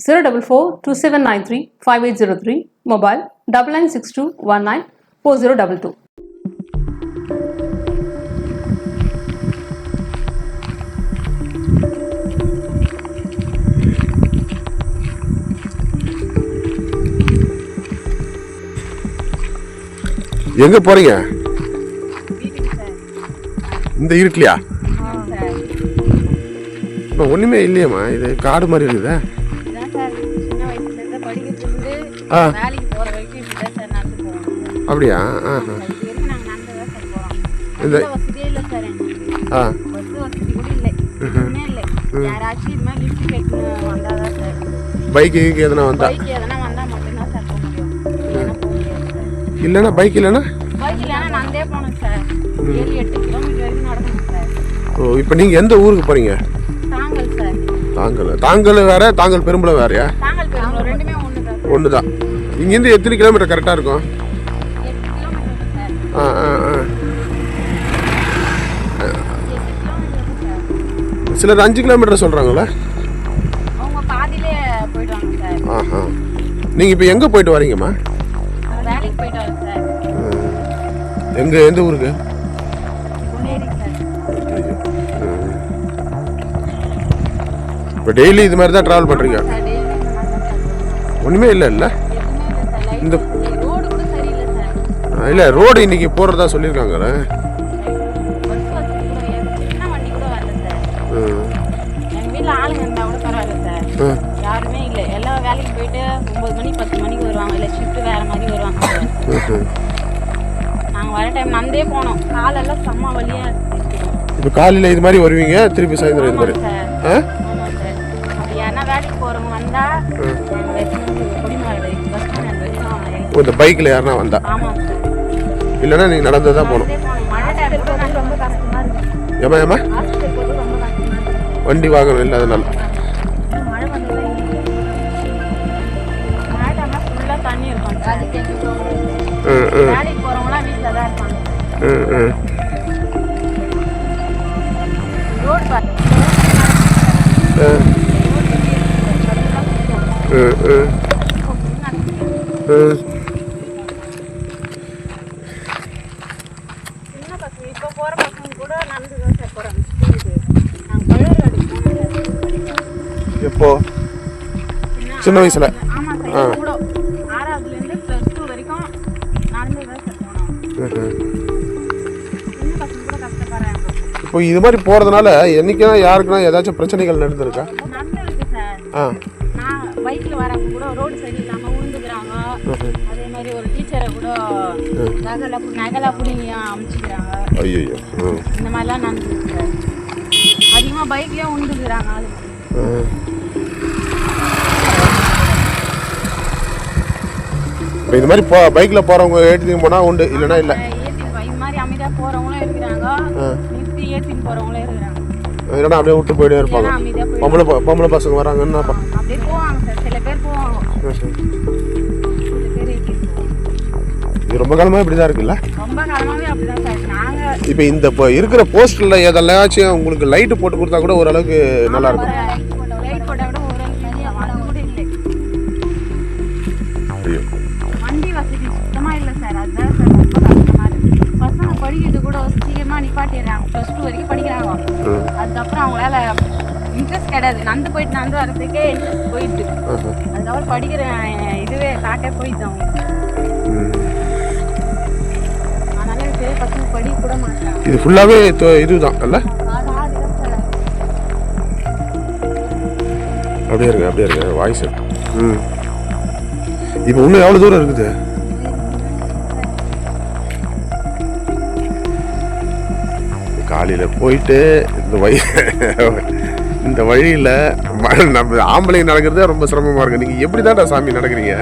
zero double four two seven nine three five eight zero three mobile double nine six two one nine four zero double two எங்க போறீங்க? இந்த இருட்டிலையா? இப்போ ஒண்ணுமே இல்லையம்மா. இது காடு மாதிரி இருக்குதா. வேலைக்கு வரைக்கும் சார் நடந்து அப்படியா? ஆஹா இது வரைக்கும் நாங்க நடந்து தான் சார் போறோம்? இந்த வசதியே இல்லை சார் எங்களுக்கு ஆ. பஸ் வசதி கூட இல்லை. எதுவுமே இல்லை. யாராச்சும் இது மாதிரி லிஃப்ட் கேட்டு வந்தா தான் சார். பைக்கு கீக்கு எதனா வந்தா? பைக் எதனா வந்தா மட்டும்தான் சார் போக முடியும். இல்லைன்னா போக முடியாது சார். இல்லைன்னா பைக் இல்லைன்னா? பைக் இல்லைன்னா நடந்தே போகணும் சார். ஏழு எட்டு கிலோமீட்டர் வரைக்கும் நடக்கணும் சார். ஓ இப்போ நீங்கள் எந்த ஊருக்கு போறீங்க? தாங்கல் தாங்கல். தாங்கல் வேற தாங்கல் பெரும்பலம் வேறயா? ஒன்று தான் இங்கேருந்து எத்தனை கிலோமீட்டர் கரெக்டாக இருக்கும்? ஆ ஆ ஆ. சிலர் அஞ்சு கிலோமீட்டர் சொல்கிறாங்களே ஆஹா. நீங்கள் இப்போ எங்கே போயிட்டு வரீங்கம்மா? எங்கே எந்த ஊருக்கு? இப்போ டெய்லி இது மாதிரி தான் ட்ராவல் பண்ணுறீங்க. ஒன்றுமே இல்லை இல்லை? இந்த- இல்லை ரோடு இன்னைக்கு போடுறதா ம் யாருமே இல்லை. எல்லா வேலைக்கு போயிட்டு ஒம்பது மணி பத்து மணிக்கு வருவாங்க. இல்லை ஷிஃப்ட் வேறு மாதிரி வருவாங்க. நாங்கள் வர டைம் நடந்தே போனோம். காலெல்லாம் செம்ம இருக்குது இப்போ காலையில் இது மாதிரி வருவீங்க? திருப்பி சாயந்தரம் இது மாதிரி. ஆ? யாருன்னா வேலைக்கு போகிறவங்க வந்தால் இந்த பைக்கில் யாருனா வந்தா. இல்லைன்னா நீங்கள் நடந்து தான் போகணும். ஏமா ஏமா வண்டி வாகனம் இல்லாதனால மழை வந்ததுல மழை டைம்ல ஃபுல்லாக தண்ணி இருக்கும் சார் அதுக்கு எங்களுக்கு ம் ம் வேலைக்கு போகிறவங்களாம் வீட்டில் தான் இருப்பாங்க ம் ம் ரோடு பாரு ம் ம் ம் ம் சின்ன பசங்க இப்போ போகிற பசங்க கூட நடந்து தான் சார் போகிறாங்க ஸ்கூலுக்கு நாங்கள் சார் எப்போ? சின்ன வயசுல? ஆமாம் சார் கூட ஆறாவதுலேருந்து ப்ளஸ் டூ வரைக்கும் நடந்து தான் சார் போனோம். இப்போ இது மாதிரி போகிறதுனால என்னைக்குனா யாருக்குனா ஏதாச்சும் பிரச்சனைகள் நடந்திருக்கா? நடந்துருக்கு சார். ஆ. நான் பைக்கில் வரவங்க கூட ரோடு சரியில்லாமல் விழுந்துக்கிறாங்க ஐயோ இந்த மாதிரிலாம் நடந்துருக்கு. சார் அதிகமாக பைக்லேயே விழுந்துக்கிறாங்க ஆளு. இப்போ இது மாதிரி போ பைக்கில் போகிறவங்க ஏற்றிட்டு போனால் உண்டு இல்லைன்னா இல்லை. இது மாதிரி அமைதியாக போகிறவங்களும் இருக்கிறாங்க. நிறுத்தி ஏற்றின்னு போகிறவங்களும் இருக்கிறாங்க. இல்லைன்னா அப்படியே விட்டு போயிட்டே இருப்பாங்க. பொம்பளை ப- பொம்பளை பசங்க வராங்கன்னா அப்படியே போவாங்க சார். சில பேர் போவாங்க. இது ரொம்ப காலமாக இப்படி தான் இருக்குல்ல இப்போ இந்த இப்போ இருக்கிற போஸ்டரில் எதெல்லாச்சும் உங்களுக்கு லைட்டு போட்டு கொடுத்தா கூட ஓரளவுக்கு நல்லா இருக்கும். லைட் போட்டால் கூட சீக்கிரமாக நிப்பாட்டிடுறாங்க. ப்ளஸ் டூ வரைக்கும் படிக்கிறாங்க. அதுக்கப்புறம் அவங்களால இன்ட்ரெஸ்ட் கிடையாது. நடந்து போயிட்டு நடந்து வரதுக்கே இன்ட்ரெஸ்ட் போயிட்டு. அதுக்கப்புறம் படிக்கிற இதுவே காட்டே போயிடுது அவங்க இது ஃபுல்லாகவே இதுதான் அல்ல? அப்படியே இருங்க அப்படியே இருங்க வாய்ஸ் ம். இப்போ இன்னும் எவ்வளோ தூரம் இருக்குது? காலையில் போயிட்டு இந்த வய இந்த வழியில் நம்ம ஆம்பளைங்க நடக்கிறதே ரொம்ப சிரமமாக இருக்கு. நீங்கள் எப்படி தான்டா சாமி நடக்கிறீங்க?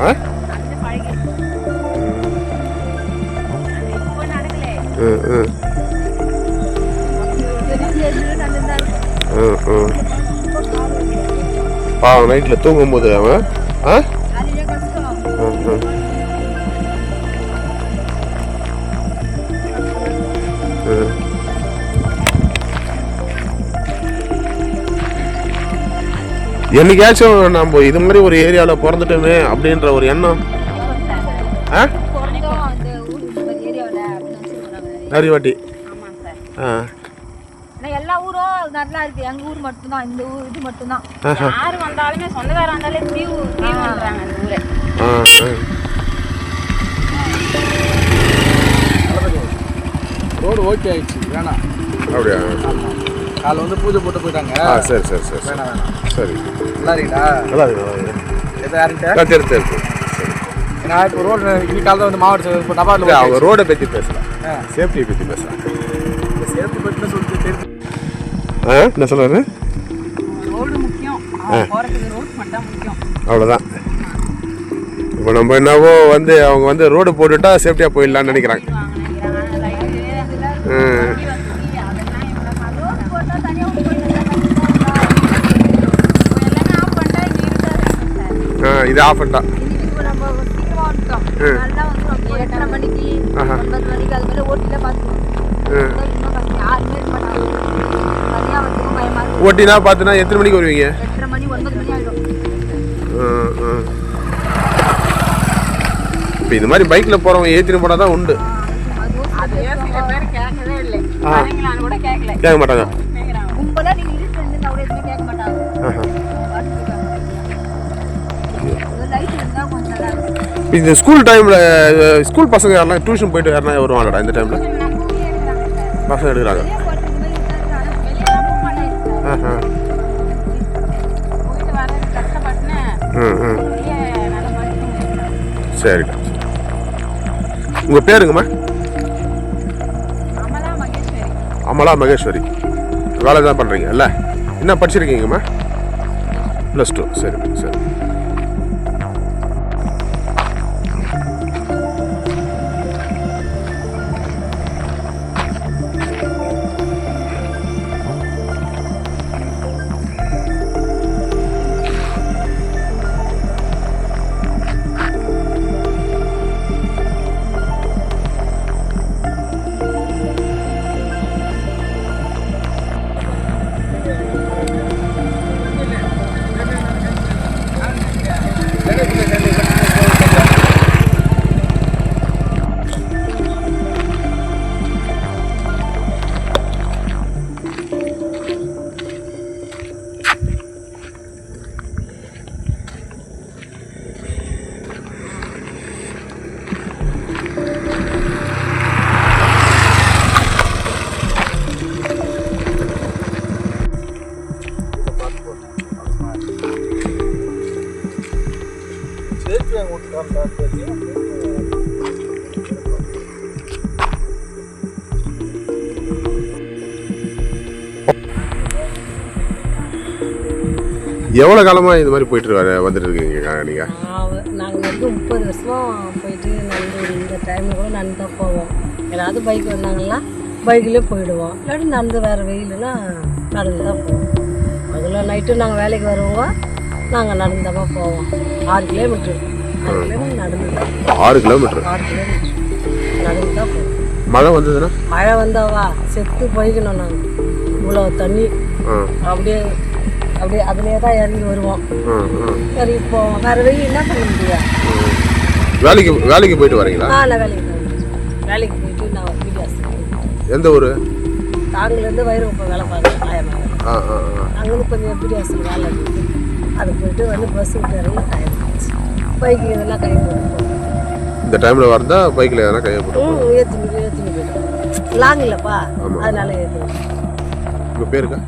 ஆ? பாவம் நைட்டில் தூங்கும்போது அவன் ஆ? என்னைக்காச்சும் நம்ம இது மாதிரி ஒரு ஏரியாவில் பிறந்துட்டோமே அப்படின்ற ஒரு எண்ணம். ஆ? நிறைய வாட்டி. ஆ. எல்லா ஊரும் நல்லா இருக்கு. எங்கள் ஊர் மட்டும்தான் இந்த ஊர் இது மட்டும்தான். யார் வந்தாலுமே சொந்தக்காரர் வந்தாலே தீவு தீவுன்றாங்க அந்த ஊரை. ரோடு ஓகே ஆயிடுச்சு. வேணாம். அப்படியா? காலை வந்து பூஜை போட்டு போயிட்டாங்க. ஆ சரி சரி சரி வேணாம் வேணாம். சரி. நல்லா இருக்கீங்களா? நல்லா இருக்கு நல்லா இருக்கு. எதை யாருக்கிட்ட ஆ, சரி சரி சரி நான் இப்போ ரோடு இன்னைக்கு காலையில் வந்து மாவட்ட டபாட்டில் அவங்க ரோடை பற்றி பேசலாம். சேஃப்டியை பற்றி பேசலாம். சேர்த்து பற்றி சொல்லிட்டு ஆ என்ன சொல்கிறாரு ரோடு முக்கியம். அவ்வளோதான் இப்போ நம்ம என்னவோ வந்து அவங்க வந்து ரோடு போட்டுட்டா சேஃப்டியாக போயிடலாம்னு நினைக்கிறாங்க. ம். ஆ. இது ஆஃப் பண்ணிட்டா. எட்டரை மணிக்கு. ஒன்பது மணிக்கு அது மாதிரி ஓட்டில பார்த்துக்கணும் மாட்டாங்க ஓட்டினா பார்த்தினா எத்தனை மணிக்கு வருவீங்க? எட்டரை மணி ஒன்பது மணி ஆகிடும் இப்போ இந்த மாதிரி பைக்கில் போகிறவங்க ஏற்றின்னு போனால் தான் உண்டு. அதே சில இந்த ஸ்கூல் டைமில் ஸ்கூல் பசங்க யாரெல்லாம் டியூஷன் போயிட்டு யாருனா வருவாங்கடா இந்த டைமில் பசங்க எடுக்கிறாங்க. வெளியே போகிறது ஆஹா. ம் ம். சரிக்கா உங்கள் பேருங்கம்மா அமலா மகேஸ்வரி அமலா மகேஸ்வரி. வேலை தான் பண்ணுறீங்கல்ல என்ன படிச்சிருக்கீங்கம்மா? ப்ளஸ் டூ சரி சரி. எவ்வளோ காலமாக இது மாதிரி போயிட்டு வர வந்துட்டு இருக்கீங்க நீங்கள் நாங்கள் வந்து முப்பது வருஷமாக போயிட்டு நடந்து இந்த டைமில் கூட நடந்து தான் போவோம். யாராவது பைக் வந்தாங்கன்னா பைக்லேயே போயிடுவோம். இல்லாட்டி நடந்து வேறு வெயிலுனா நடந்து தான் போவோம். அதில் நைட்டு நாங்கள் வேலைக்கு வருவோங்க நாங்கள் நடந்து தான் போவோம். ஆறு கிலோமீட்ரு ஆறு கிலோமீட்டர் நடந்து ஆறு கிலோமீட்டர் ஆறு கிலோமீட்ரு நடந்து தான் போவோம். மழை வந்ததுன்னா? மழை வந்தாவா? செத்து போய்க்கணும் நாங்கள் இவ்வளோ தண்ணி. அப்படியே அப்படியே அதுலேயே தான் இறங்கி வருவோம். சரி இப்போ வேறு வெயில் என்ன பண்ண முடியாது வேலைக்கு வேலைக்கு போயிட்டு வரீங்களா? ஆ நான் வேலைக்கு போகிறேன் வேலைக்கு போயிட்டு நான் வீடியோஸ் எந்த ஊர்? தாங்கிலேருந்து வைரவப்ப வேலை பார்க்குறேன் ஆயமாக ஆ ஆ அங்கேருந்து கொஞ்சம் வீடியோஸில் வேலை இருக்குது அது போயிட்டு வந்து பஸ் விட்டு இறங்கி டைம் ஆச்சு. பைக்கு இதெல்லாம் கை போட்டு இந்த டைமில் வரதா பைக்கில் எதனா கையை போட்டு ம் ஏற்றினு ஏற்றினு போயிட்டோம் லாங் இல்லைப்பா. அதனால ஏற்றினு உங்கள் பேருக்கா